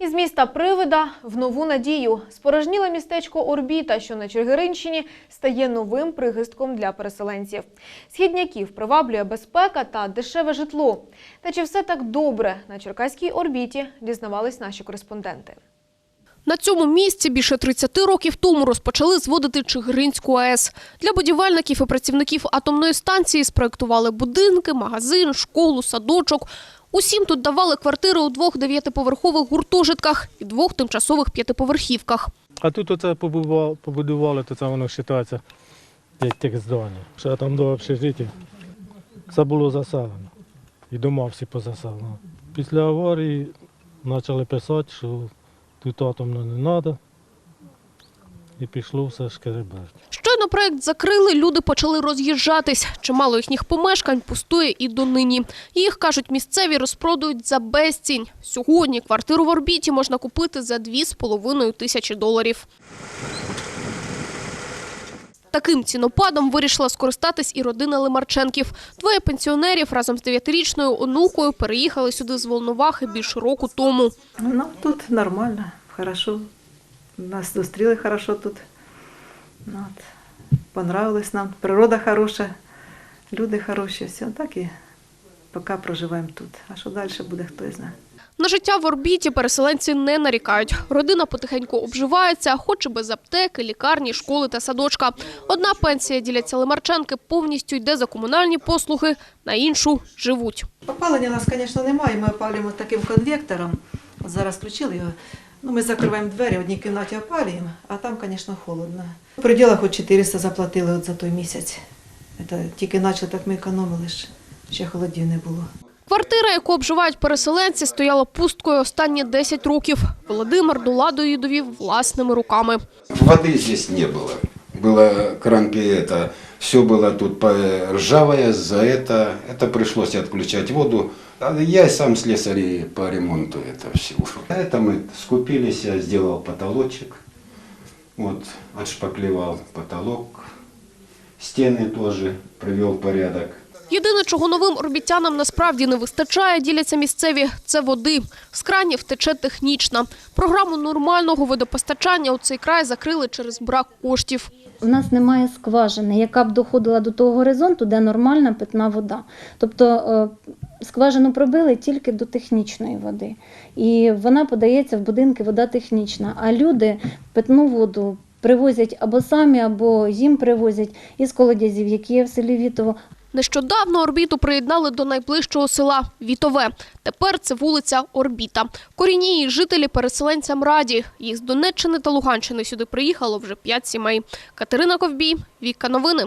Із міста Привида в нову надію. Спорожніле містечко Орбіта, що на Чигиринщині, стає новим пригистком для переселенців. Східняків приваблює безпека та дешеве житло. Та чи все так добре на Черкаській орбіті, дізнавались наші кореспонденти. На цьому місці більше 30 років тому розпочали зводити Чигиринську АЕС. Для будівельників і працівників атомної станції спроектували будинки, магазин, школу, садочок. Усім тут давали квартири у двох дев'ятиповерхових гуртожитках і двох тимчасових п'ятиповерхівках. А тут оце побудували, побудували, то це воно вважається як тих здання. Ще там до общежиття. Це було заселено. І дома всі позаселено. Після аварії почали писати, що тут атомно не треба. І пішло все шкереберть. Щойно проект закрили, люди почали роз'їжджатись. Чимало їхніх помешкань пустує і донині. Їх, кажуть, місцеві розпродають за безцінь. Сьогодні квартиру в орбіті можна купити за 2,5 тисячі доларів. Таким цінопадом вирішила скористатись і родина Лимарченків. Двоє пенсіонерів разом з дев'ятирічною онукою переїхали сюди з Волновахи більше року тому. Ну, тут нормально, хорошо. Нас зустріли хорошо тут. Ну, От. Понравилось нам. Природа хороша, люди хороші, все. Так і поки проживаємо тут. А що далі буде, хто знає. На життя в орбіті переселенці не нарікають. Родина потихеньку обживається, хоч і без аптеки, лікарні, школи та садочка. Одна пенсія, діляться Лимарченки, повністю йде за комунальні послуги, на іншу – живуть. Опалення у нас, звісно, немає. Ми опалюємо таким конвектором. Зараз включили його. Ну, ми закриваємо двері, в одній кімнаті опалюємо, а там, звісно, холодно. В пределах от 400 заплатили от за той місяць. Це тільки почали, так ми економили. Ще холодів не було. Квартира, яку обживають переселенці, стояла пусткою останні 10 років. Володимир до ладу її довів власними руками. Води тут не было. Было кран это, все было тут ржавое, за это, это пришлось отключать воду. А Я сам слесарь по ремонту этого всего. Это мы скупились, я сделал потолочек, вот, отшпаклевал потолок, стены тоже привел порядок. Єдине, чого новим орбітянам насправді не вистачає, діляться місцеві – це води. З кранів тече технічна. Програму нормального водопостачання у цей край закрили через брак коштів. У нас немає скважини, яка б доходила до того горизонту, де нормальна питна вода. Тобто е, скважину пробили тільки до технічної води. І вона подається в будинки вода технічна. А люди питну воду привозять або самі, або їм привозять із колодязів, які є в селі Вітово, Нещодавно орбіту приєднали до найближчого села Вітове. Тепер це вулиця Орбіта. Корінні її жителі переселенцям раді. Їх з Донеччини та Луганщини сюди приїхало вже п'ять сімей. Катерина Ковбій, Віка Новини.